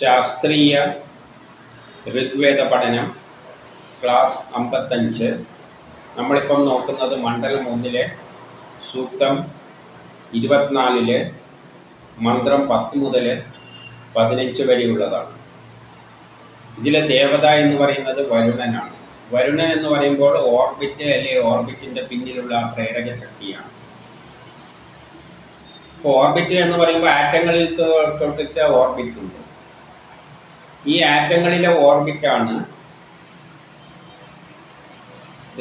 ശാസ്ത്രീയ ഋഗ്വേദ പഠനം ക്ലാസ് അമ്പത്തഞ്ച്. നമ്മളിപ്പം നോക്കുന്നത് മണ്ഡലം ഒന്നിലെ സൂക്തം ഇരുപത്തിനാലിലെ മന്ത്രം പത്ത് മുതൽ പതിനഞ്ച് വരെയുള്ളതാണ്. ഇതിലെ ദേവത എന്ന് പറയുന്നത് വരുണനാണ്. വരുണൻ എന്ന് പറയുമ്പോൾ ഓർബിറ്റ് അല്ലെങ്കിൽ ഓർബിറ്റിന്റെ പിന്നിലുള്ള പ്രേരക ശക്തിയാണ്. ഇപ്പോൾ ഓർബിറ്റ് എന്ന് പറയുമ്പോൾ ആറ്റങ്ങളിൽ തൊട്ടിട്ട് ഓർബിറ്റ് ഉണ്ട്. ഈ ആറ്റങ്ങളിലെ ഓർബിറ്റാണ്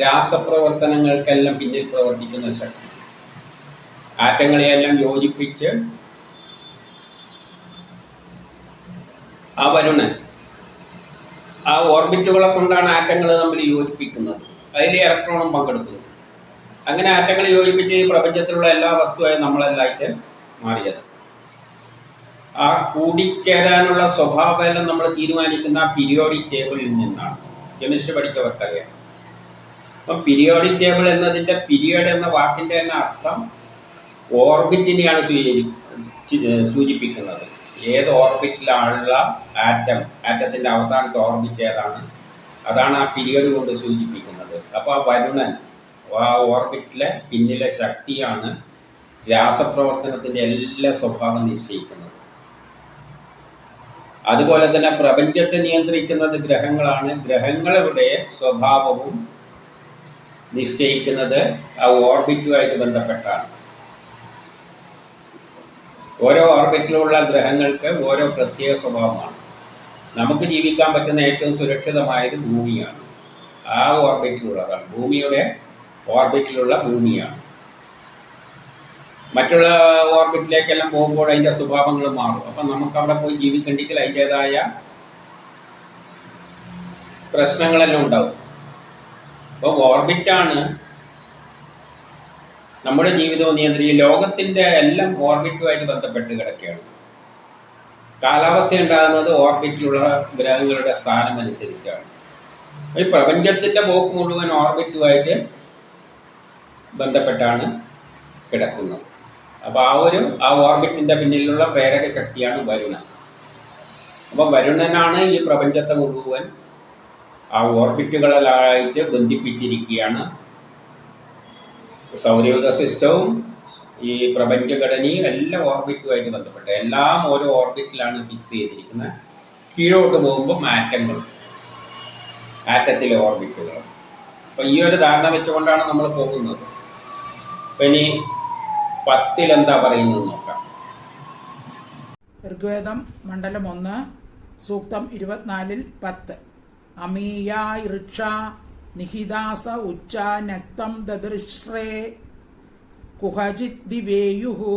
രാസപ്രവർത്തനങ്ങൾക്കെല്ലാം പിന്നിൽ പ്രവർത്തിക്കുന്ന ശക്തി. ആറ്റങ്ങളെയെല്ലാം യോജിപ്പിച്ച് ആ വരുണൻ ആ ഓർബിറ്റുകളെ കൊണ്ടാണ് ആറ്റങ്ങൾ തമ്മിൽ യോജിപ്പിക്കുന്നത്. അതിൽ ഇലക്ട്രോണും പങ്കെടുക്കുന്നു. അങ്ങനെ ആറ്റങ്ങൾ യോജിപ്പിച്ച് ഈ പ്രപഞ്ചത്തിലുള്ള എല്ലാ വസ്തുവായും നമ്മളെല്ലായിട്ട് മാറിയത്. ആ കൂടിച്ചേരാനുള്ള സ്വഭാവമെല്ലാം നമ്മൾ തീരുമാനിക്കുന്ന ആ പീരിയോഡിക് ടേബിളിൽ നിന്നാണ്. കെമിസ്ട്രി പഠിച്ചവർക്കറിയാം. അപ്പം പീരിയോഡിക് ടേബിൾ എന്നതിന്റെ പീരിയഡ് എന്ന വാക്കിന്റെ തന്നെ അർത്ഥം ഓർബിറ്റിനെയാണ് സൂചിപ്പിക്കുന്നത്. ഏത് ഓർബിറ്റിലാണുള്ള ആറ്റം ആറ്റത്തിന്റെ അവസാനത്തെ ഓർബിറ്റ് ഏതാണ്? അതാണ് ആ പീരിയഡ് കൊണ്ട് സൂചിപ്പിക്കുന്നത്. അപ്പോൾ ആ വരുണൻ ആ ഓർബിറ്റിലെ പിന്നിലെ ശക്തിയാണ് രാസപ്രവർത്തനത്തിന്റെ എല്ലാ സ്വഭാവം നിശ്ചയിക്കുന്നത്. അതുപോലെ തന്നെ പ്രപഞ്ചത്തെ നിയന്ത്രിക്കുന്നത് ഗ്രഹങ്ങളാണ്. ഗ്രഹങ്ങളുടെ സ്വഭാവവും നിശ്ചയിക്കുന്നത് ആ ഓർബിറ്റുമായിട്ട് ബന്ധപ്പെട്ടാണ്. ഓരോ ഓർബിറ്റിലുള്ള ഗ്രഹങ്ങൾക്ക് ഓരോ പ്രത്യേക സ്വഭാവമാണ്. നമുക്ക് ജീവിക്കാൻ പറ്റുന്ന ഏറ്റവും സുരക്ഷിതമായത് ഭൂമിയാണ്. ആ ഓർബിറ്റിലുള്ളതാണ്. ഭൂമിയുടെ ഓർബിറ്റിലുള്ള ഭൂമിയാണ്. മറ്റുള്ള ഓർബിറ്റിലേക്കെല്ലാം പോകുമ്പോൾ അതിന്റെ സ്വഭാവങ്ങൾ മാറും. അപ്പം നമുക്ക് അവിടെ പോയി ജീവിക്കണ്ടെങ്കിൽ അതിന്റെതായ പ്രശ്നങ്ങളെല്ലാം ഉണ്ടാവും. അപ്പോൾ ഓർബിറ്റാണ് നമ്മുടെ ജീവിതവും നിയന്ത്രിക്കും ലോകത്തിന്റെ എല്ലാം ഓർബിറ്റുമായിട്ട് ബന്ധപ്പെട്ട് കിടക്കുകയാണ്. കാലാവസ്ഥ ഉണ്ടാകുന്നത് ഓർബിറ്റിലുള്ള ഗ്രഹങ്ങളുടെ സ്ഥാനം അനുസരിച്ചാണ് ഈ പ്രപഞ്ചത്തിന്റെ പോക്ക് മുഴുവൻ ഓർബിറ്റുമായിട്ട് ബന്ധപ്പെട്ടാണ് കിടക്കുന്നത്. അപ്പോൾ ആ ഒരു ആ ഓർബിറ്റിന്റെ പിന്നിലുള്ള പ്രേരക ശക്തിയാണ് വരുണൻ. അപ്പോൾ വരുണനാണ് ഈ പ്രപഞ്ചത്തെ മുഴുവൻ ആ ഓർബിറ്റുകളിലായിട്ട് ബന്ധിപ്പിച്ചിരിക്കുകയാണ്. സൗരയൂഥ സിസ്റ്റവും ഈ പ്രപഞ്ചഘടനയും എല്ലാ ഓർബിറ്റുമായിട്ട് ബന്ധപ്പെട്ട് എല്ലാം ഓരോ ഓർബിറ്റിലാണ് ഫിക്സ് ചെയ്തിരിക്കുന്നത്. കീഴോട്ട് പോകുമ്പോൾ മാറ്റങ്ങൾ ആറ്റത്തിലെ ഓർബിറ്റുകൾ. അപ്പോൾ ഈ ഒരു ധാരണ വെച്ചുകൊണ്ടാണ് നമ്മൾ പോകുന്നത്. അപ്പം ഇനി പത്തിൽ എന്താ പറയുന്നത് നോക്കാം. ഋഗ്വേദം മണ്ഡലം ഒന്ന് സൂക്തം ഇരുപത്തിനാലിൽ പത്ത്. അമീയായ് ഋക്ഷ നിഹിദാസ ഉച്ച നക്തം ദദൃശ്രേ കുഹചിത് ദിവേയുഹു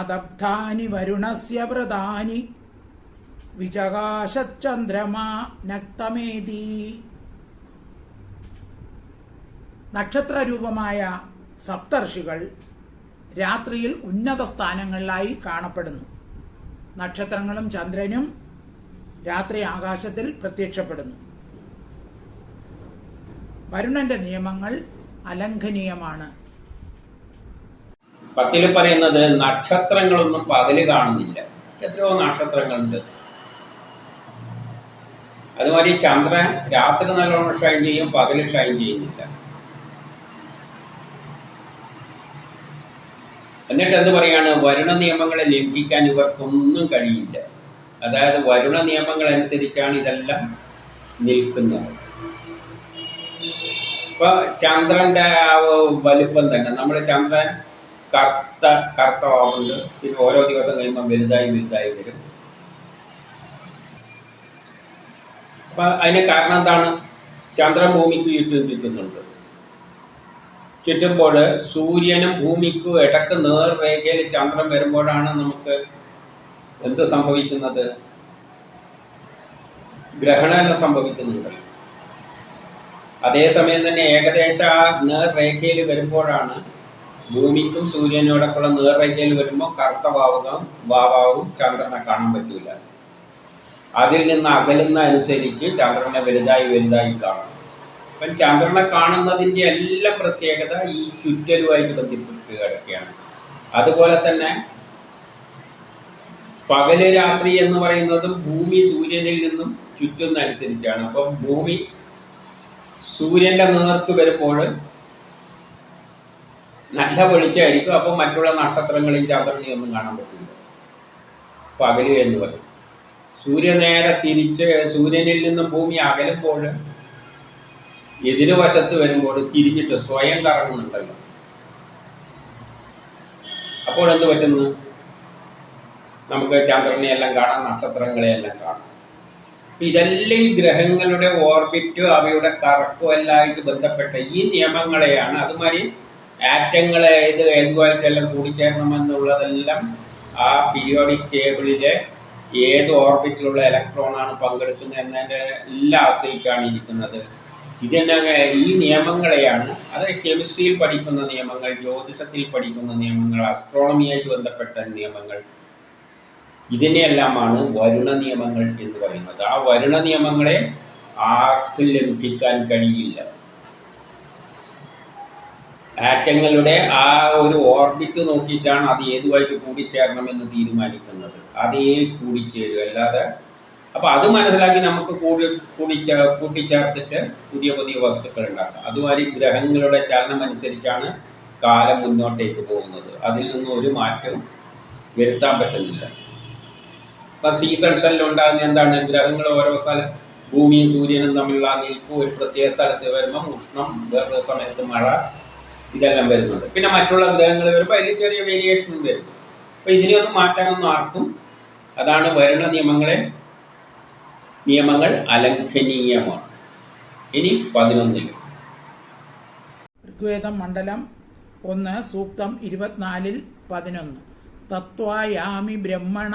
അദബ്ധാനി വരുണസ്യ വ്രതാനി വിചകാശചന്ദ്രമാ നക്തമേതി. നക്ഷത്രരൂപമായ സപ്തർഷികൾ രാത്രിയിൽ ഉന്നത സ്ഥാനങ്ങളിലായി കാണപ്പെടുന്നു. നക്ഷത്രങ്ങളും ചന്ദ്രനും രാത്രി ആകാശത്തിൽ പ്രത്യക്ഷപ്പെടുന്നു. വരുണന്റെ നിയമങ്ങൾ അലംഘനീയമാണ്. പത്തിൽ പറയുന്നത് നക്ഷത്രങ്ങളൊന്നും പകൽ കാണുന്നില്ല. എത്രയോ നക്ഷത്രങ്ങളുണ്ട്. അതുമാതിരി ചന്ദ്രൻ രാത്രി നല്ലോണം ഷൈൻ ചെയ്യും പകൽ ഷൈൻ ചെയ്യുന്നില്ല. എന്നിട്ട് എന്ത് പറയാണ് വരുണ നിയമങ്ങളെ ലംഘിക്കാൻ ഇവർക്കൊന്നും കഴിയില്ല. അതായത് വരുണ നിയമങ്ങൾ അനുസരിച്ചാണ് ഇതെല്ലാം നിൽക്കുന്നത്. ഇപ്പൊ ചന്ദ്രന്റെ ആ വലുപ്പം തന്നെ നമ്മൾ ചന്ദ്രൻ കർത്ത കറുത്തമാവുന്നുണ്ട് പിന്നെ ഓരോ ദിവസം കഴിയുമ്പോൾ വലുതായി വലുതായി വരും. അപ്പൊ അതിന് കാരണം എന്താണ്? ചന്ദ്രൻ ഭൂമിക്ക് ചുറ്റും ചുറ്റുന്നുണ്ട് ചുറ്റുമ്പോൾ സൂര്യനും ഭൂമിക്കും ഇടയ്ക്ക് നേർരേഖയിൽ ചന്ദ്രൻ വരുമ്പോഴാണ് നമുക്ക് എന്ത് സംഭവിക്കുന്നത്? ഗ്രഹണമെല്ലാം സംഭവിക്കുന്നുണ്ട്. അതേസമയം തന്നെ ഏകദേശ നേർരേഖയിൽ വരുമ്പോഴാണ് ഭൂമിക്കും സൂര്യനോടൊക്കെയുള്ള നേർരേഖയിൽ വരുമ്പോൾ കറുത്ത ഭാവാവും ചന്ദ്രനെ കാണാൻ പറ്റില്ല അതിൽ നിന്ന് അകലുന്ന അനുസരിച്ച് ചന്ദ്രനെ വലുതായി വലുതായി കാണും. അപ്പം ചന്ദ്രനെ കാണുന്നതിന്റെ എല്ലാം പ്രത്യേകത ഈ ചുറ്റലുമായിട്ട് ബന്ധപ്പെട്ട് കിടക്കുകയാണ്. അതുപോലെ തന്നെ പകൽ രാത്രി എന്ന് പറയുന്നതും ഭൂമി സൂര്യനിൽ നിന്നും ചുറ്റുന്നതനുസരിച്ചാണ് അപ്പം ഭൂമി സൂര്യന്റെ നേർക്ക് വരുമ്പോൾ നല്ല വെളിച്ചമായിരിക്കും. അപ്പം മറ്റുള്ള നക്ഷത്രങ്ങളിൽ ഒന്നും കാണാൻ പറ്റില്ല. പകൽ എന്ന് പറയും. സൂര്യ നേരെ തിരിച്ച് സൂര്യനിൽ നിന്നും ഭൂമി അകലുമ്പോൾ എതിരുവശത്ത് വരുമ്പോൾ തിരിഞ്ഞിട്ട് സ്വയം കറങ്ങുന്നുണ്ടല്ലോ. അപ്പോൾ എന്ത് പറ്റുന്നു? നമുക്ക് ചന്ദ്രനെ എല്ലാം കാണാം നക്ഷത്രങ്ങളെ എല്ലാം കാണാം ഇതെല്ലാം ഈ ഗ്രഹങ്ങളുടെ ഓർബിറ്റോ അവയുടെ കറക്കോ എല്ലാം ആയിട്ട് ബന്ധപ്പെട്ട ഈ നിയമങ്ങളെയാണ് അതുമാതിരി ആറ്റങ്ങളെ ഇത് ഏതുമായിട്ടെല്ലാം കൂടിച്ചേരണമെന്നുള്ളതെല്ലാം ആ പീരിയോഡിക് ടേബിളിലെ ഏത് ഓർബിറ്റിലുള്ള ഇലക്ട്രോണാണ് പങ്കെടുക്കുന്നത് എന്നതിന്റെ എല്ലാം ആശ്രയിച്ചാണ് ഇരിക്കുന്നത്. ഇതിനെ ഈ നിയമങ്ങളെയാണ് അത് കെമിസ്ട്രിയിൽ പഠിക്കുന്ന നിയമങ്ങൾ ജ്യോതിഷത്തിൽ പഠിക്കുന്ന നിയമങ്ങൾ അസ്ട്രോണമിയായിട്ട് ബന്ധപ്പെട്ട നിയമങ്ങൾ ഇതിനെയെല്ലാമാണ് വരുണ നിയമങ്ങൾ എന്ന് പറയുന്നത്. ആ വരുണ നിയമങ്ങളെ ആർക്കും ലംഘിക്കാൻ കഴിയില്ല. ആറ്റങ്ങളുടെ ആ ഒരു ഓർബിറ്റ് നോക്കിയിട്ടാണ് അത് ഏതുമായിട്ട് കൂടിച്ചേരണമെന്ന് തീരുമാനിക്കുന്നത്. അതേ കൂടിച്ചേരും അല്ലാതെ അപ്പൊ അത് മനസ്സിലാക്കി നമുക്ക് കൂടി കൂടിച്ച കൂട്ടിച്ചേർത്തിട്ട് പുതിയ പുതിയ വസ്തുക്കൾ ഉണ്ടാക്കാം. അതുമാതിരി ഗ്രഹങ്ങളുടെ ചലനം അനുസരിച്ചാണ് കാലം മുന്നോട്ടേക്ക് പോകുന്നത്. അതിൽ നിന്നും ഒരു മാറ്റവും വരുത്താൻ പറ്റുന്നില്ല. അപ്പൊ സീസൺസിൽ ഉണ്ടാകുന്ന എന്താണ്? ഗ്രഹങ്ങൾ ഓരോ സ്ഥലം ഭൂമിയും സൂര്യനും തമ്മിലുള്ള നിൽപ്പ് ഒരു പ്രത്യേക സ്ഥലത്ത് വരുമ്പം ഉഷ്ണം വേറൊരു സമയത്ത് മഴ ഇതെല്ലാം വരുന്നുണ്ട്. പിന്നെ മറ്റുള്ള ഗ്രഹങ്ങൾ വരുമ്പോൾ അതിൽ ചെറിയ വേരിയേഷനും വരും. അപ്പൊ ഇതിനെയൊന്നും മാറ്റാനൊന്നും ആർക്കും അതാണ് വരുന്ന നിയമങ്ങളെ നിയമങ്ങൾ അലംഘനീയമാണ്. ഇനി പതിനൊന്നിൽ ഋഗ്വേദം മണ്ഡലം ഒന്ന് സൂക്തം ഇരുപത്തിനാലിൽ പതിനൊന്ന്. തത്വായാമി ബ്രഹ്മണ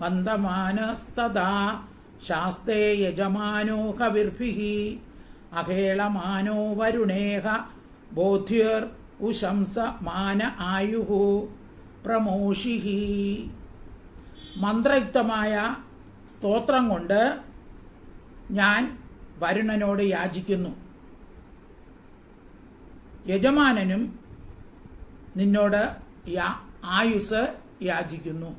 വന്ദമാനസ്തദാ ശാസ്തേ യജമാനോഹ വിർഭിഹി അഹേളമാനോ വരുണേഹ ബോധ്യർ ഉശംസ മാന ആയുഹു പ്രമോഷിഹി. മന്ത്രയുക്തമായ സ്തോത്രം കൊണ്ട് ഞാൻ വരുണനോട് യാചിക്കുന്നു. യജമാനനും നിന്നോട് ആയുസ് യാചിക്കുന്നു.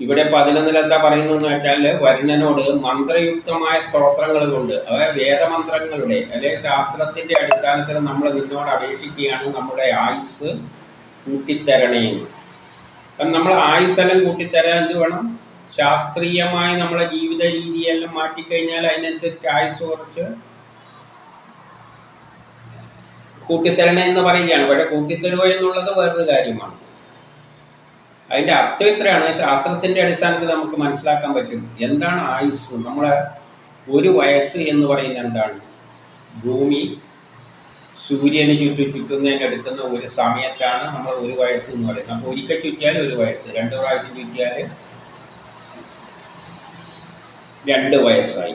ഇവിടെ പതിനൊന്നിൽ എന്താ പറയുന്നതെന്ന് വെച്ചാൽ വരുണനോട് മന്ത്രയുക്തമായ സ്തോത്രങ്ങൾ കൊണ്ട് അതായത് വേദമന്ത്രങ്ങളുടെ അല്ലെങ്കിൽ ശാസ്ത്രത്തിന്റെ അടിസ്ഥാനത്തിൽ നമ്മൾ നിന്നോട് അപേക്ഷിക്കുകയാണ് നമ്മുടെ ആയുസ് കൂട്ടിത്തരണേ എന്ന് അപ്പം നമ്മൾ ആയുസ്സെല്ലാം കൂട്ടിത്തരാൻ എന്ത് വേണം? ശാസ്ത്രീയമായി നമ്മളെ ജീവിത രീതിയെല്ലാം മാറ്റിക്കഴിഞ്ഞാൽ അതിനനുസരിച്ച് ആയുസ് കുറച്ച് കൂട്ടിത്തരണേ എന്ന് പറയുകയാണ്. പക്ഷെ കൂട്ടിത്തരുക എന്നുള്ളത് വേറൊരു കാര്യമാണ്. അതിന്റെ അർത്ഥം ഇത്രയാണ്. ശാസ്ത്രത്തിന്റെ അടിസ്ഥാനത്തിൽ നമുക്ക് മനസ്സിലാക്കാൻ പറ്റും. എന്താണ് ആയുസ്? നമ്മളെ ഒരു വയസ്സ് എന്ന് പറയുന്നത് എന്താണ്? ഭൂമി സൂര്യന് ചുറ്റും ചുറ്റുന്നതിന് എടുക്കുന്ന ഒരു സമയത്താണ് നമ്മൾ ഒരു വയസ്സ് എന്ന് പറയുന്നത്. അപ്പോൾ ഒരിക്കൽ ചുറ്റിയാൽ ഒരു വയസ്സ് രണ്ട് പ്രാവശ്യം ചുറ്റിയാൽ രണ്ട് വയസ്സായി.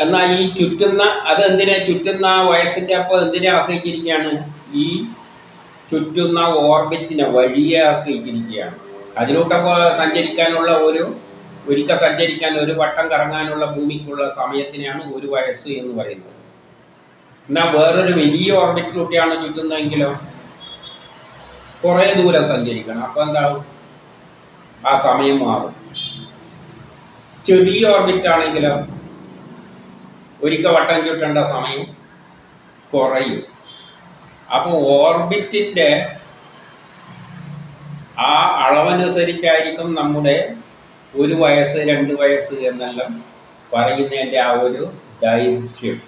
എന്നാൽ ഈ ചുറ്റുന്ന അത് എന്തിനാ ചുറ്റുന്ന വയസ്സിന്റെ അപ്പോൾ എന്തിനെ ആശ്രയിച്ചിരിക്കുകയാണ്? ഈ ചുറ്റുന്ന ഓർബിറ്റിനെ വഴിയെ ആശ്രയിച്ചിരിക്കുകയാണ്. അതിലൂടെ സഞ്ചരിക്കാനുള്ള ഒരു ഒരിക്കൽ സഞ്ചരിക്കാൻ ഒരു വട്ടം കറങ്ങാനുള്ള ഭൂമിക്കുള്ള സമയത്തിനെയാണ് ഒരു വയസ്സ് എന്ന് പറയുന്നത്. എന്നാൽ വേറൊരു വലിയ ഓർബിറ്റിലൂടെയാണ് ചുറ്റുന്നതെങ്കിലോ കുറേ ദൂരം സഞ്ചരിക്കണം. അപ്പോൾ എന്താവും? ആ സമയം മാറും. ചെറിയ ഓർബിറ്റ് ആണെങ്കിലോ ഒരിക്കൽ വട്ടം ചുറ്റേണ്ട സമയം കുറയും. അപ്പോൾ ഓർബിറ്റിന്റെ ആ അളവനുസരിച്ചായിരിക്കും നമ്മുടെ ഒരു വയസ്സ് രണ്ട് വയസ്സ് എന്നെല്ലാം പറയുന്നതിന്റെ ആ ഒരു ദൈർഘ്യം.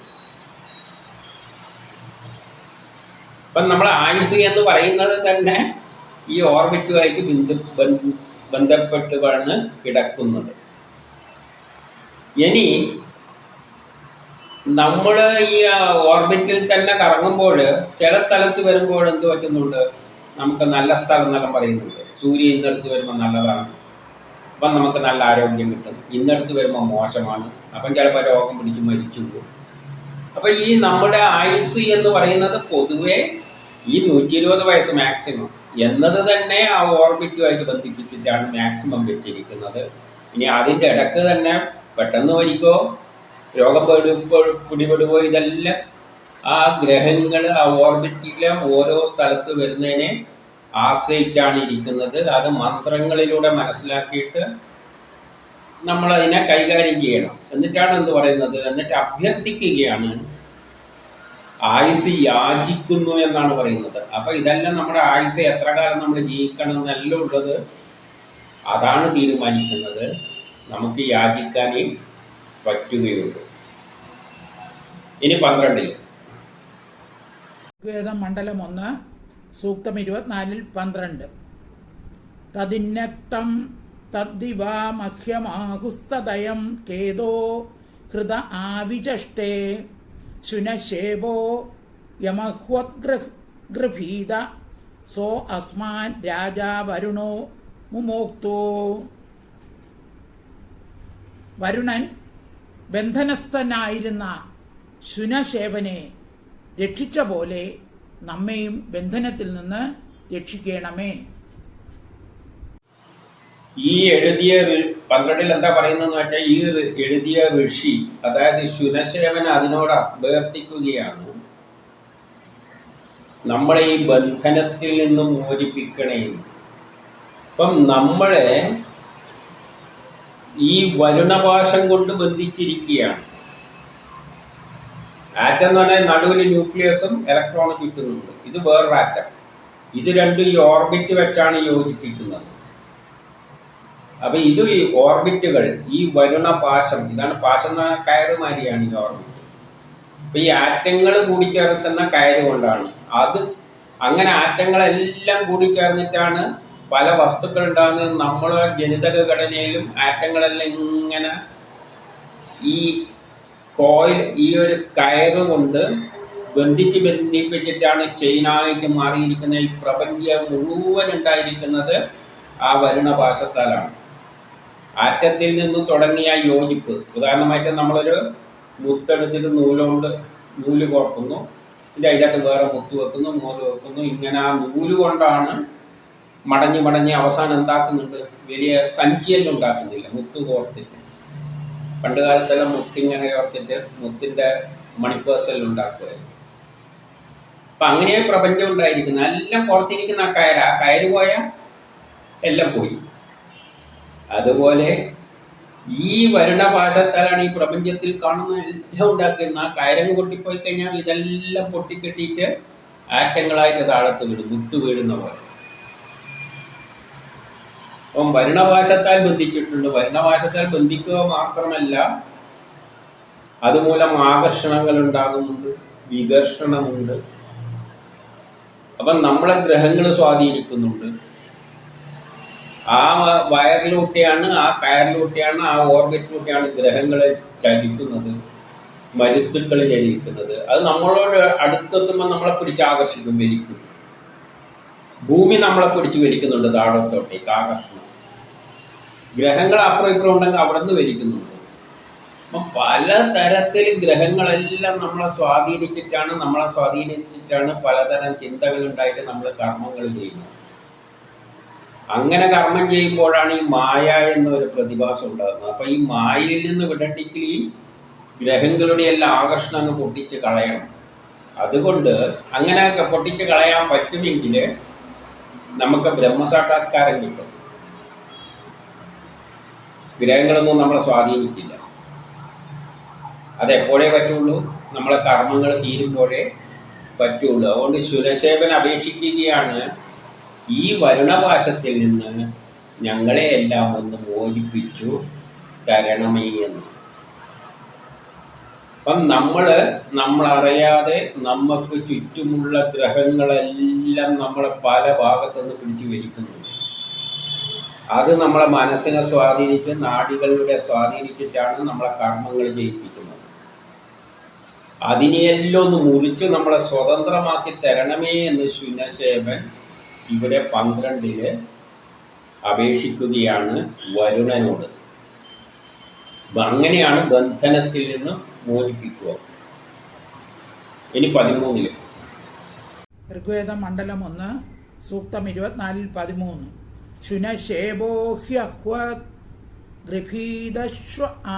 ഇപ്പം നമ്മൾ ആയുസ് എന്ന് പറയുന്നത് തന്നെ ഈ ഓർബിറ്റുമായിട്ട് ബന്ധ ബന്ധ- ബന്ധപ്പെട്ടുമാണ് കിടക്കുന്നത്. ഇനി നമ്മൾ ഈ ഓർബിറ്റിൽ തന്നെ കറങ്ങുമ്പോൾ ചില സ്ഥലത്ത് വരുമ്പോൾ എന്ത് പറ്റുന്നുണ്ട്? നമുക്ക് നല്ല സ്ഥലം എന്നെല്ലാം പറയുന്നുണ്ട്. സൂര്യൻ ഇന്നടുത്ത് വരുമ്പോൾ നല്ലതാണ്. അപ്പം നമുക്ക് നല്ല ആരോഗ്യം കിട്ടും. ഇന്നടുത്ത് വരുമ്പോൾ മോശമാണ്. അപ്പം ചിലപ്പോൾ രോഗം പിടിച്ച് മരിച്ചു പോകും. അപ്പം ഈ നമ്മുടെ ആയുസ് എന്ന് പറയുന്നത് പൊതുവെ ഈ നൂറ്റി ഇരുപത് വയസ്സ് മാക്സിമം. എന്നത് തന്നെ ആ ഓർബിറ്റുമായിട്ട് ബന്ധിപ്പിച്ചിട്ടാണ് മാക്സിമം വെച്ചിരിക്കുന്നത്. ഇനി അതിന്റെ ഇടയ്ക്ക് തന്നെ പെട്ടെന്ന് മരിക്കോ? രോഗം പിടിപെടുകയോ ഇതെല്ലാം. ആ ഗ്രഹങ്ങൾ ആ ഓർബിറ്റിലെ ഓരോ സ്ഥലത്ത് വരുന്നതിനെ ആശ്രയിച്ചാണ് ഇരിക്കുന്നത്. അത് മന്ത്രങ്ങളിലൂടെ മനസ്സിലാക്കിയിട്ട് നമ്മൾ അതിനെ കൈകാര്യം ചെയ്യണം. എന്നിട്ടാണ് എന്ത് പറയുന്നത്? എന്നിട്ട് അഭ്യർത്ഥിക്കുകയാണ്. ആയുസ് യാചിക്കുന്നു എന്നാണ് പറയുന്നത്. അപ്പൊ ഇതെല്ലാം നമ്മുടെ ആയുസ് എത്ര കാലം നമ്മൾ ജീവിക്കണം എന്നല്ല ഉള്ളത്. അതാണ് തീരുമാനിക്കുന്നത്. നമുക്ക് യാചിക്കാനേ പറ്റുകയുള്ളൂ. ഇനി പന്ത്രണ്ടിൽ. മണ്ഡലം ഒന്ന് സൂക്തം ഇരുപത്തിനാലിൽ പന്ത്രണ്ട്. തദിന്നക്തം തദ്ദിവാ മഹ്യമാഹുസ്തദയം കേതോ ഹൃദ ആവിചഷ്ടേ ശുനശേവോ യമഹ്വദ്ഗൃഭീത സോ അസ്മാൻ രാജാ വരുണോ മുമോക്തോ. വരുണൻ ബന്ധനസ്ഥനായിരുന്ന ശുനശേവനെ രക്ഷിച്ച പോലെ നമ്മയും ബന്ധനത്തിൽ നിന്ന് രക്ഷിക്കണമേ. ഈ എഴുതിയ പന്ത്രണ്ടിൽ എന്താ പറയുന്നതെന്ന് വെച്ചാൽ ഈ എഴുതിയ ഋഷി അതായത് ശുനശേവൻ അതിനോട് അഭ്യർത്ഥിക്കുകയാണ്. നമ്മളെ ഈ ബന്ധനത്തിൽ നിന്നും മോചിപ്പിക്കണേ. ഇപ്പം നമ്മളെ ഈ വരുണപാശം കൊണ്ട് ബന്ധിച്ചിരിക്കുകയാണ്. ആറ്റം എന്ന് പറഞ്ഞാൽ നടുവിൽ ന്യൂക്ലിയസും ഇലക്ട്രോണും ചുറ്റുന്നുണ്ട് ഇത് വേറൊരു ആറ്റം ഇത് രണ്ടും ഈ ഓർബിറ്റ് വെച്ചാണ് യോജിപ്പിക്കുന്നത്. അപ്പൊ ഇത് ഈ ഓർബിറ്റുകൾ ഈ വരുണ പാശം ഇതാണ് പാശം എന്ന് പറഞ്ഞാൽ കയറ് മാതിരിയാണ് ഈ ഓർബിറ്റ് അപ്പൊ ഈ ആറ്റങ്ങൾ കൂടിച്ചേർക്കുന്ന കയറ് കൊണ്ടാണ്. അത് അങ്ങനെ ആറ്റങ്ങളെല്ലാം കൂടിച്ചേർന്നിട്ടാണ് പല വസ്തുക്കൾ ഉണ്ടാകുന്നത് നമ്മളുടെ ജനിതക ഘടനയിലും ആറ്റങ്ങളെല്ലാം ഇങ്ങനെ ഈ കോയിൽ ഈ ഒരു കയറ് കൊണ്ട് ബന്ധിച്ച് ബന്ധിപ്പിച്ചിട്ടാണ് ചെയിനായിട്ട് മാറിയിരിക്കുന്ന ഈ പ്രപഞ്ചം മുഴുവൻ ഉണ്ടായിരിക്കുന്നത് ആ വരുണപാശത്താലാണ് ആറ്റത്തിൽ നിന്ന് തുടങ്ങിയ യോജിപ്പ്. ഉദാഹരണമായിട്ട് നമ്മളൊരു മുത്തെടുത്തിട്ട് നൂലുകൊണ്ട് നൂൽ കോർക്കുന്നു. ഇതിന്റെ അതിനകത്ത് വേറെ മുത്ത് വെക്കുന്നു നൂൽ വെക്കുന്നു. ഇങ്ങനെ ആ നൂൽ കൊണ്ടാണ് മടഞ്ഞ് മടഞ്ഞ് അവസാനം എന്താക്കുന്നുണ്ട് വലിയ സഞ്ചിയെല്ലാം ഉണ്ടാക്കുന്നില്ല. മുത്ത് കോർത്തിട്ട്. പണ്ട് കാലത്തെല്ലാം മുത്തിങ്ങനെ കോർത്തിട്ട് മുത്തിന്റെ മണിപ്പേഴ്സെല്ലാം ഉണ്ടാക്കുമായിരുന്നു. അപ്പം അങ്ങനെ പ്രപഞ്ചം ഉണ്ടായിരിക്കുന്നത് എല്ലാം പുറത്തിരിക്കുന്ന ആ കയർ. ആ കയറ് പോയാൽ എല്ലാം പോയി. അതുപോലെ ഈ വരുണ പാശത്താലാണ് ഈ പ്രപഞ്ചത്തിൽ കാണുന്ന എല്ലാം ഉണ്ടാക്കുന്ന ആ കയരം പൊട്ടിപ്പോയി കഴിഞ്ഞാൽ ഇതെല്ലാം പൊട്ടിക്കെട്ടിയിട്ട് ആറ്റങ്ങളായിട്ട് താഴത്ത് വീടും മുത്ത് വീടുന്ന പോലെ. അപ്പം വരുണപാശത്താൽ ബന്ധിച്ചിട്ടുണ്ട്. വരുണപാശത്താൽ ബന്ധിക്കുക മാത്രമല്ല അതുമൂലം ആകർഷണങ്ങൾ ഉണ്ടാകുന്നുണ്ട് വികർഷണമുണ്ട്. അപ്പം നമ്മളെ ഗ്രഹങ്ങൾ സ്വാധീനിക്കുന്നുണ്ട്. ആ വയറിലൂട്ടിയാണ് ആ കയറിലൂട്ടിയാണ് ആ ഓർബിറ്റിലൂട്ടിയാണ് ഗ്രഹങ്ങളെ ചലിക്കുന്നത് മരുത്തുക്കൾ ചലിക്കുന്നത് അത് നമ്മളോട് അടുത്തെത്തുമ്പോൾ നമ്മളെ പിടിച്ച് ആകർഷിക്കും വലിക്കും. ഭൂമി നമ്മളെ പിടിച്ച് വലിക്കുന്നുണ്ട് താഴത്തോട്ടേക്ക് ആകർഷണം ഗ്രഹങ്ങൾ അപ്പുറം ഇപ്പുറം ഉണ്ടെങ്കിൽ അവിടെ നിന്ന് വലിക്കുന്നുണ്ട്. പല തരത്തിൽ ഗ്രഹങ്ങളെല്ലാം നമ്മളെ സ്വാധീനിച്ചിട്ടാണ് നമ്മളെ സ്വാധീനിച്ചിട്ടാണ് പലതരം ചിന്തകൾ ഉണ്ടായിട്ട് നമ്മൾ കർമ്മങ്ങൾ ചെയ്യുന്നത്. അങ്ങനെ കർമ്മം ചെയ്യുമ്പോഴാണ് ഈ മായ എന്നൊരു പ്രതിഭാസം ഉണ്ടാകുന്നത്. അപ്പൊ ഈ മായയിൽ നിന്ന് വിടണ്ടെങ്കിൽ ഈ ഗ്രഹങ്ങളുടെ എല്ലാം ആകർഷണം അങ്ങ് പൊട്ടിച്ച് കളയണം. അതുകൊണ്ട് അങ്ങനെ പൊട്ടിച്ച് കളയാൻ പറ്റുമെങ്കിൽ നമുക്ക് ബ്രഹ്മസാക്ഷാത്കാരം കിട്ടും. ഗ്രഹങ്ങളൊന്നും നമ്മളെ സ്വാധീനിക്കില്ല. അതെപ്പോഴേ പറ്റുള്ളൂ? നമ്മളെ കർമ്മങ്ങൾ തീരുമ്പോഴേ പറ്റുള്ളൂ. അതുകൊണ്ട് ശുരശേവൻ അപേക്ഷിക്കുകയാണ് ഈ വരുണപാശത്തിൽ നിന്ന് ഞങ്ങളെ എല്ലാം ഒന്ന് മോചിപ്പിച്ചു തരണമേ എന്ന്. അപ്പം നമ്മൾ നമ്മളറിയാതെ നമുക്ക് ചുറ്റുമുള്ള ഗ്രഹങ്ങളെല്ലാം നമ്മളെ പല ഭാഗത്തുനിന്ന് പിടിച്ചു വലിക്കുന്നുണ്ട്. അത് നമ്മളെ മനസ്സിനെ സ്വാധീനിച്ച് നാടികളുടെ സ്വാധീനിച്ചിട്ടാണ് നമ്മളെ കർമ്മങ്ങൾ ജയിപ്പിക്കുന്നത്. അതിനെയെല്ലാം ഒന്ന് മുറിച്ച് നമ്മളെ സ്വതന്ത്രമാക്കി തരണമേ എന്ന് ശുനശേബൻ ഇവിടെ പന്ത്രണ്ടിൽ അപേക്ഷിക്കുകയാണ് വരുണനോട്. അങ്ങനെയാണ് ബന്ധനത്തിൽ നിന്ന് മോചിപ്പിക്കുക ഇനി പതിമൂന്നിൽ. ഋഗ്വേദ മണ്ഡലം ഒന്ന് സൂക്തം ഇരുപത്തിനാലിൽ പതിമൂന്ന്. ശുനശേബോഹ്യഹ്വത്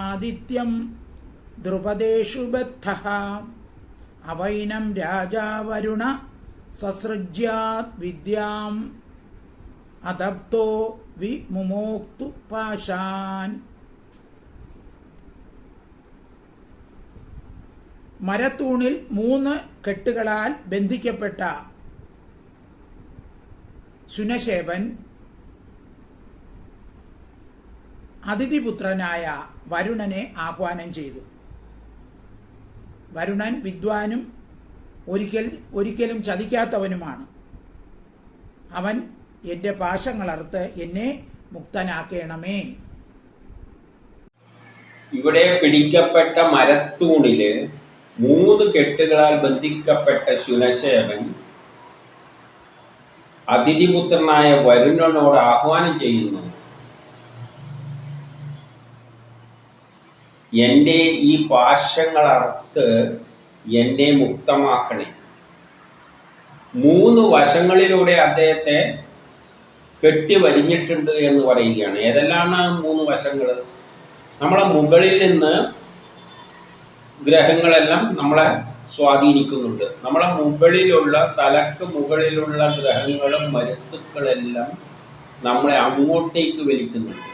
ആദിത്യം ദ്രുപദേഷു ബദ്ധ. അവൈനം രാജാവരുണ സസൃജ്യാത് വിദ്യാം അതപ്തോ വി മുമോക്തു പാശാൻ. മരത്തൂണിൽ മൂന്ന് കെട്ടുകളാൽ ബന്ധിക്കപ്പെട്ട ശുനശേപൻ അതിഥിപുത്രനായ വരുണനെ ആഹ്വാനം ചെയ്തു. വരുണൻ വിദ്വാനും ഒരിക്കൽ ഒരിക്കലും ചതിക്കാത്തവനുമാണ്. അവൻ എന്റെ പാശങ്ങളർത്ത് എന്നെ മുക്തനാക്കണമേ. ഇവിടെ പിടിക്കപ്പെട്ട മരത്തൂണിൽ മൂന്ന് കെട്ടുകളാൽ ബന്ധിക്കപ്പെട്ട ശുനശേവൻ അതിഥിപുത്രനായ വരുണനോട് ആഹ്വാനം ചെയ്യുന്നു. എന്റെ ഈ പാശങ്ങൾ അറുത്ത് എന്നെ മുക്തമാക്കണേ. മൂന്ന് വശങ്ങളിലൂടെ അദ്ദേഹത്തെ കെട്ടി വലിഞ്ഞിട്ടുണ്ട് എന്ന് പറയുകയാണ്. ഏതെല്ലാമാണ് മൂന്ന് വശങ്ങൾ നമ്മളെ മുകളിൽ നിന്ന് ഗ്രഹങ്ങളെല്ലാം നമ്മളെ സ്വാധീനിക്കുന്നുണ്ട്. നമ്മളെ മുകളിലുള്ള തലക്ക് മുകളിലുള്ള ഗ്രഹങ്ങളും മരുത്തുക്കളെല്ലാം നമ്മളെ അങ്ങോട്ടേക്ക് വലിക്കുന്നുണ്ട്.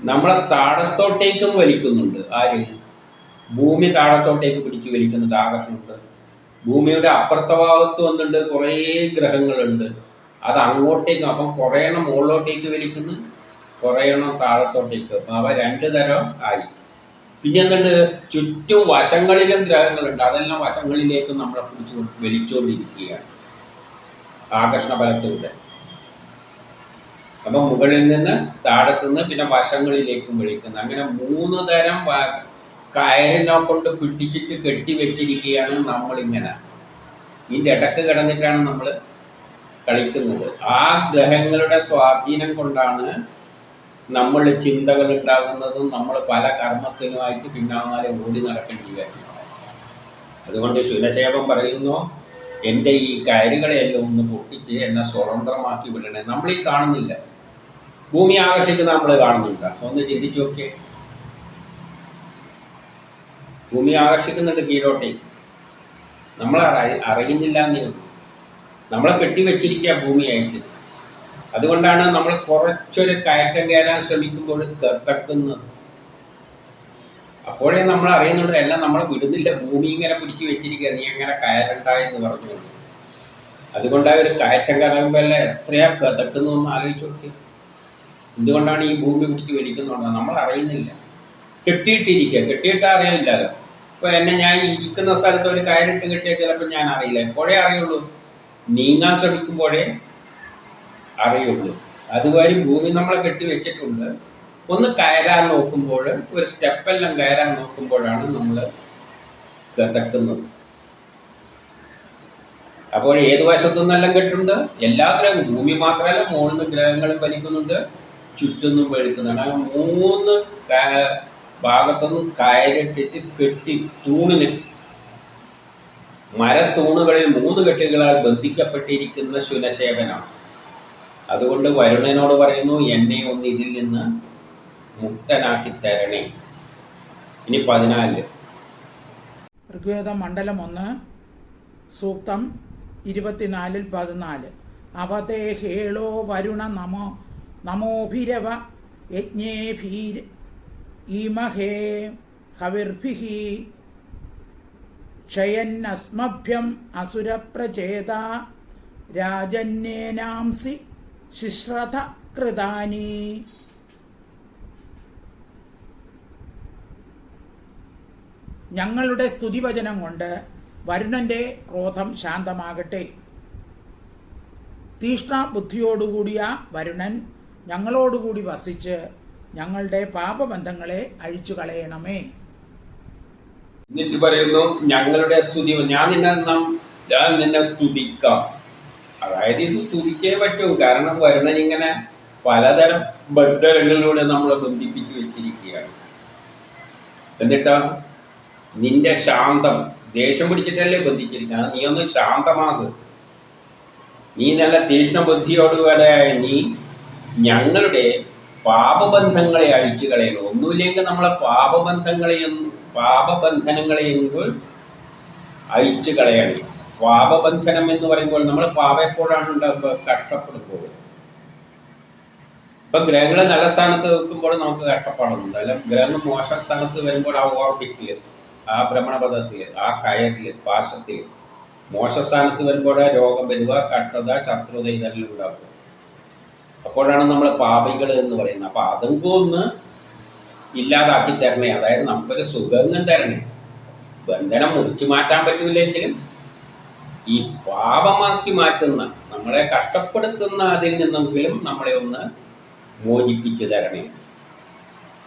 നമ്മളെ താഴത്തോട്ടേക്കും വലിക്കുന്നുണ്ട്. ആര്? ഭൂമി താഴത്തോട്ടേക്ക് പിടിച്ചു വലിക്കുന്നുണ്ട് ആകർഷണമുണ്ട് ഭൂമിയുടെ അപ്പുറത്തെ ഭാഗത്ത് വന്നിട്ടുണ്ട് കുറേ ഗ്രഹങ്ങളുണ്ട്. അത് അങ്ങോട്ടേക്ക് അപ്പം കുറേ എണ്ണം മുകളിലോട്ടേക്ക് വലിക്കുന്നു കുറേ എണ്ണം താഴത്തോട്ടേക്ക്. അപ്പം അവ രണ്ട് തരം ആയി. പിന്നെ എന്തുണ്ട്? ചുറ്റും വശങ്ങളിലും ഗ്രഹങ്ങളുണ്ട്. അതെല്ലാം വശങ്ങളിലേക്ക് നമ്മളെ പിടിച്ചു വലിച്ചുകൊണ്ടിരിക്കുകയാണ് ആകർഷണ ബലത്തിലൂടെ അപ്പം മുകളിൽ നിന്ന് താഴത്തുനിന്ന് പിന്നെ വശങ്ങളിലേക്കും വിളിക്കുന്നു. അങ്ങനെ മൂന്ന് തരം കയറിനെ കൊണ്ട് പിടിച്ചിട്ട് കെട്ടി വെച്ചിരിക്കുകയാണ് നമ്മളിങ്ങനെ. ഇതിന്റെ ഇടയ്ക്ക് കിടന്നിട്ടാണ് നമ്മൾ കളിക്കുന്നത്. ആ ഗ്രഹങ്ങളുടെ സ്വാധീനം കൊണ്ടാണ് നമ്മൾ ചിന്തകൾ ഉണ്ടാകുന്നതും നമ്മൾ പല കർമ്മത്തിനുമായിട്ട് പിന്നാലെ ഓടി നടക്കേണ്ടി വരുന്നു അതുകൊണ്ട് ശുനശേപം പറയുന്നു എന്റെ ഈ കയറുകളെയെല്ലാം ഒന്ന് പൊട്ടിച്ച് എന്നെ സ്വതന്ത്രമാക്കി വിടണേ. നമ്മളീ കാണുന്നില്ല. ഭൂമി ആകർഷിക്കുന്ന നമ്മൾ കാണുന്നുണ്ട് ഒന്ന് ചിന്തിച്ചു നോക്കിയേ. ഭൂമി ആകർഷിക്കുന്നുണ്ട് കീഴോട്ടേക്ക് നമ്മൾ അറിയ- അറിയുന്നില്ല എന്നേ നമ്മളെ കെട്ടിവെച്ചിരിക്കുക ഭൂമിയായിട്ട്. അതുകൊണ്ടാണ് നമ്മൾ കുറച്ചൊരു കയറ്റം കയറാൻ ശ്രമിക്കുമ്പോൾ തട്ടുന്നത് അപ്പോഴേ നമ്മൾ അറിയുന്നുണ്ട് എല്ലാം നമ്മൾ വിടുന്നില്ല ഭൂമി ഇങ്ങനെ പിടിച്ചു വെച്ചിരിക്കുക നീ എങ്ങനെ കയറണ്ടായെന്ന് പറഞ്ഞു. അതുകൊണ്ടാണ് ഒരു കയറ്റം കയറുമ്പോൾ എല്ലാം എത്രയാ കതക്കുന്നു എന്ന് ആലോചിച്ച് നോക്കി. എന്തുകൊണ്ടാണ് ഈ ഭൂമി പിടിച്ച് വലിക്കുന്നുണ്ടോ നമ്മൾ അറിയുന്നില്ല. കെട്ടിയിട്ടിരിക്കുക കെട്ടിയിട്ട് അറിയില്ലല്ലോ. ഇപ്പോൾ എന്നെ ഞാൻ ഇരിക്കുന്ന സ്ഥലത്ത് ഒരു കയറിട്ട് കെട്ടിയാൽ ചിലപ്പോൾ ഞാൻ അറിയില്ല. എപ്പോഴേ അറിയുള്ളൂ. നീങ്ങാൻ ശ്രമിക്കുമ്പോഴേ അറിയുള്ളൂ. അതുവഴി ഭൂമി നമ്മളെ കെട്ടി വെച്ചിട്ടുണ്ട് ഒന്ന് കയറാൻ നോക്കുമ്പോൾ ഒരു സ്റ്റെപ്പെല്ലാം കയറാൻ നോക്കുമ്പോഴാണ് നമ്മൾ കത്തക്കുന്നത് അപ്പോൾ ഏത് വശത്തു നിന്നെല്ലാം കെട്ടുണ്ട്? എല്ലാ ഗ്രഹവും. ഭൂമി മാത്രമല്ല മൂന്ന് ഗ്രഹങ്ങളും വലിക്കുന്നുണ്ട് ചുറ്റൊന്നും വലിക്കുന്നുണ്ട് അങ്ങനെ മൂന്ന് ഭാഗത്തുനിന്നും കയറിട്ടിട്ട് കെട്ടി തൂണിന് മരത്തൂണുകളിൽ മൂന്ന് കെട്ടുകളാൽ ബന്ധിക്കപ്പെട്ടിരിക്കുന്ന ശുനശേവനാണ്. അതുകൊണ്ട് വരുണനോട് പറയുന്നു എന്നെ ഒന്ന് ഇതിൽ നിന്ന് മുക്തനാക്കി തരണേ. ഇനി പതിനാല് ഋഗ്വേദം മണ്ഡലം ഒന്ന് സൂക്തം ഇരുപത്തിനാലിൽ പതിനാല്. അവതേ ഹേളോ വരുണ നമോ നമോഭിരവ യജ്ഞേഭീര ഈമഹേ ഹവിർഭിഹി ക്ഷയന്നസ്മഭ്യം അസുരപ്രചേത രാജന്യേനാംസി ശിശ്രത കൃതാനി ഞങ്ങളുടെ സ്തുതിവചനം കൊണ്ട് വരുണന്റെ ക്രോധം ശാന്തമാകട്ടെ. തീഷ്ണ ബുദ്ധിയോടുകൂടിയ വരുണൻ ഞങ്ങളോടുകൂടി വസിച്ച് ഞങ്ങളുടെ പാപബന്ധങ്ങളെ അഴിച്ചു കളയണമേ എന്നിട്ട് പറയുന്നു ഞങ്ങളുടെ സ്തുതി ഞാൻ നിന്നെ ഞാൻ നിന്നെ സ്തുതിക്കാം. അതായത് ഇത് തുടിക്കേ പറ്റൂ. കാരണം വരുണൻ ഇങ്ങനെ പലതരം ബദ്ധരങ്ങളിലൂടെ നമ്മളെ ബന്ധിപ്പിച്ചു വെച്ചിരിക്കുകയാണ്. എന്നിട്ടാ? നിന്റെ ശാന്തം. ദേഷ്യം പിടിച്ചിട്ടല്ലേ ബന്ധിച്ചിരിക്കുന്നത്? നീ ഒന്ന് ശാന്തമാകും. നീ നല്ല തീഷ്ണബുദ്ധിയോടുകൂടെ നീ ഞങ്ങളുടെ പാപബന്ധങ്ങളെ അഴിച്ചു കളയണം. ഒന്നുമില്ലെങ്കിൽ നമ്മളെ പാപബന്ധങ്ങളെയും പാപബന്ധനങ്ങളെയെങ്കിൽ അഴിച്ചു കളയണേ. പാപബന്ധനം എന്ന് പറയുമ്പോൾ നമ്മൾ പാപം ഉണ്ടാകുമ്പോൾ കഷ്ടപ്പെടുമ്പോൾ ഇപ്പൊ ഗ്രഹങ്ങൾ നല്ല സ്ഥാനത്ത് വെക്കുമ്പോൾ നമുക്ക് കഷ്ടപ്പാടൊന്നുണ്ട് അല്ല ഗ്രഹങ്ങൾ മോശ സ്ഥാനത്ത് വരുമ്പോൾ ആ ഓർബിറ്റിൽ ആ ഭ്രമണപഥത്തിൽ ആ കയറിൽ പാശത്തിൽ മോശ സ്ഥാനത്ത് വരുമ്പോൾ രോഗം വരിക കഷ്ടത ശത്രുത ഇതെല്ലാം ഉണ്ടാകും അപ്പോഴാണ് നമ്മൾ പാപികൾ എന്ന് പറയുന്നത്. അപ്പൊ അതെങ്കിലും ഒന്ന് ഇല്ലാതാക്കി തരണേ. അതായത് നമുക്കൊരു സുഖങ്ങൾ തരണേ. ബന്ധനം മുറിച്ചു മാറ്റാൻ പറ്റൂലെങ്കിലും ഈ പാപമാക്കി മാറ്റുന്ന നമ്മളെ കഷ്ടപ്പെടുത്തുന്ന അതിൽ നിന്നെങ്കിലും നമ്മളെ ഒന്ന് മോചിപ്പിച്ചു തരണേ.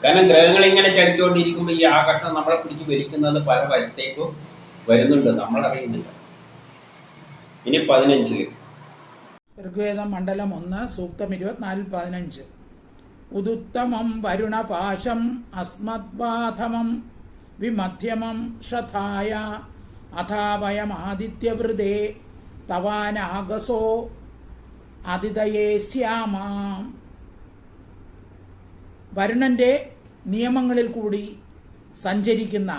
കാരണം ഗ്രഹങ്ങൾ ഇങ്ങനെ ചലിച്ചുകൊണ്ടിരിക്കുമ്പോൾ ഈ ആകർഷണം നമ്മളെ പിടിച്ച് വലിക്കുന്നത് പല വശത്തേക്കും വരുന്നുണ്ട്. നമ്മൾ അറിയുന്നില്ല. ഇനി പതിനഞ്ചിൽ. ഋഗ്വേദം മണ്ഡലം ഒന്ന് സൂക്തം ഇരുപത്തിനാലിൽ പതിനഞ്ച്. ഉദുത്തമം വരുണപാശം അസ്മദ്ബാധമം വിമധ്യമം ശ്രഥായ അഥാവയമാദിത്യവൃതേ തവാനാഗസോ അതിഥയേ ശ്യാമാം. വരുണന്റെ നിയമങ്ങളിൽ കൂടി സഞ്ചരിക്കുന്ന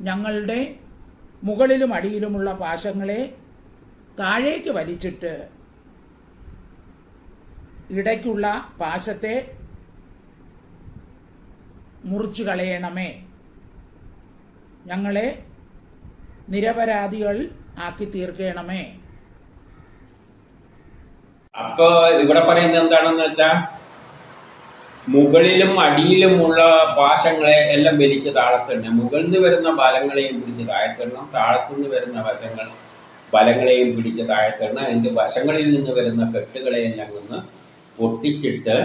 ഞങ്ങളുടെ മുകളിലും അടിയിലുമുള്ള പാശങ്ങളെ താഴേക്ക് വലിച്ചിട്ട് ഇടയ്ക്കുള്ള പാശത്തെ മുറിച്ചു കളയണമേ. ഞങ്ങളെ നിരപരാധികൾ ആക്കി തീർക്കണമേ. അപ്പൊ ഇവിടെ പറയുന്നത് എന്താണെന്ന് വെച്ചാ മുകളിലും അടിയിലുമുള്ള പാശങ്ങളെ എല്ലാം വലിച്ച് താഴത്തിടണം. മുകളിൽ നിന്ന് വരുന്ന ബലങ്ങളെയും പിടിച്ച് താഴത്തിടണം. താഴത്തുനിന്ന് വരുന്ന വശങ്ങൾ ബലങ്ങളെയും പിടിച്ച് താഴത്തിടണം. അതിന്റെ വശങ്ങളിൽ നിന്ന് വരുന്ന കെട്ടുകളെയെല്ലാം ഒന്ന് പൊട്ടിച്ചിട്ട്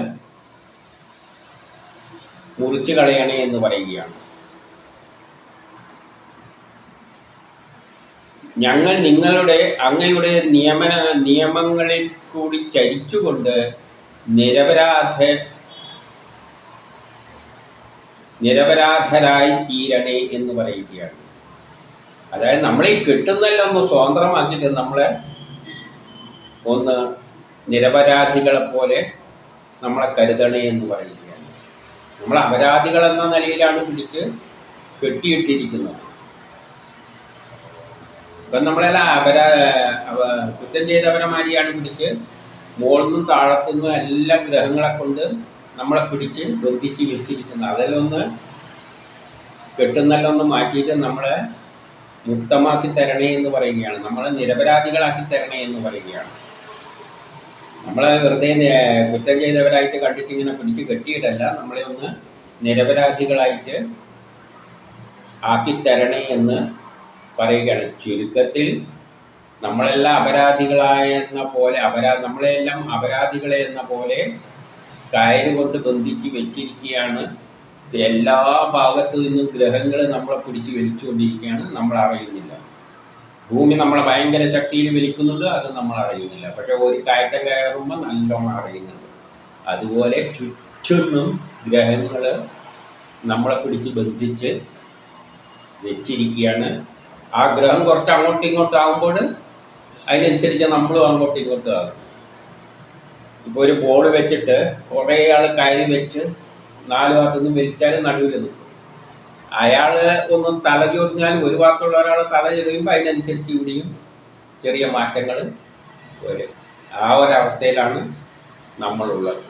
മുറിച്ചു കളയണേ എന്ന് പറയുകയാണ്. ഞങ്ങൾ നിങ്ങളുടെ അങ്ങയുടെ നിയമന നിയമങ്ങളിൽ കൂടി ചരിച്ചുകൊണ്ട് നിരപരാധ നിരപരാധരായി തീരണേ എന്ന് പറയുകയാണ്. അതായത് നമ്മളീ കിട്ടുന്നതെല്ലാം ഒന്ന് സ്വതന്ത്രമാക്കിയിട്ട് നമ്മളെ ഒന്ന് നിരപരാധികളെ പോലെ നമ്മളെ കരുതണേ എന്ന് പറയുകയാണ്. നമ്മൾ അപരാധികൾ എന്ന നിലയിലാണ് പിടിച്ച് കെട്ടിയിട്ടിരിക്കുന്നത്. ഇപ്പം നമ്മളെല്ലാം അപരാ അവ- കുറ്റം ചെയ്തവരെ പിടിച്ച് മുകളിൽ താഴത്തുനിന്നും എല്ലാം ഗ്രഹങ്ങളെ കൊണ്ട് നമ്മളെ പിടിച്ച് ബന്ധിച്ച് വെച്ചിരിക്കുന്നത്. അതിലൊന്ന് കെട്ടുന്നല്ല ഒന്ന് മാറ്റിയിട്ട് നമ്മളെ മുക്തമാക്കി തരണേ എന്ന് പറയുകയാണ്. നമ്മളെ നിരപരാധികളാക്കി തരണേ എന്ന് പറയുകയാണ്. നമ്മളെ വെറുതെ കുറ്റം ചെയ്തവരായിട്ട് കണ്ടിട്ട് ഇങ്ങനെ പിടിച്ച് കെട്ടിയിട്ടല്ല. നമ്മളെ ഒന്ന് നിരപരാധികളായിട്ട് ആക്കി തരണേ എന്ന് പറയുകയാണ്. ചുരുക്കത്തിൽ നമ്മളെല്ലാം അപരാധികളായെന്ന പോലെ അപരാ നമ്മളെല്ലാം അപരാധികളെ എന്ന പോലെ കയറ് കൊണ്ട് ബന്ധിച്ച് വെച്ചിരിക്കുകയാണ്. എല്ലാ ഭാഗത്തു നിന്നും ഗ്രഹങ്ങൾ നമ്മളെ പിടിച്ച് വലിച്ചുകൊണ്ടിരിക്കുകയാണ്. നമ്മൾ അറിയുന്നില്ല. ഭൂമി നമ്മളെ ഭയങ്കര ശക്തിയിൽ വലിക്കുന്നുണ്ട് അത് നമ്മൾ അറിയുന്നില്ല. പക്ഷെ ഒരു കയറ്റം കയറുമ്പോൾ നല്ലോണം അറിയുന്നുണ്ട്. അതുപോലെ ചുറ്റും ഗ്രഹങ്ങൾ നമ്മളെ പിടിച്ച് ബന്ധിച്ച് വെച്ചിരിക്കുകയാണ്. ആ ഗ്രഹം കുറച്ച് അങ്ങോട്ടും ഇങ്ങോട്ടും ആകുമ്പോൾ അതിനനുസരിച്ച് നമ്മളും അങ്ങോട്ടും ഇങ്ങോട്ടും ആകും. ഇപ്പോൾ ഒരു ബോൾ വെച്ചിട്ട് കുറേ ആൾ കയറി വെച്ച് നാല് ഭാഗത്തു നിന്ന് വലിച്ചാൽ നടുവിൽ നിൽക്കും അയാൾ ഒന്ന് തല ചൊറിഞ്ഞാൽ ഒരു ഭാഗത്തുള്ള ഒരാൾ തല ചൊറിയുമ്പോൾ അതിനനുസരിച്ച് ഇവിടെയും ചെറിയ മാറ്റങ്ങൾ വരും. ആ ഒരവസ്ഥയിലാണ് നമ്മളുള്ളത്.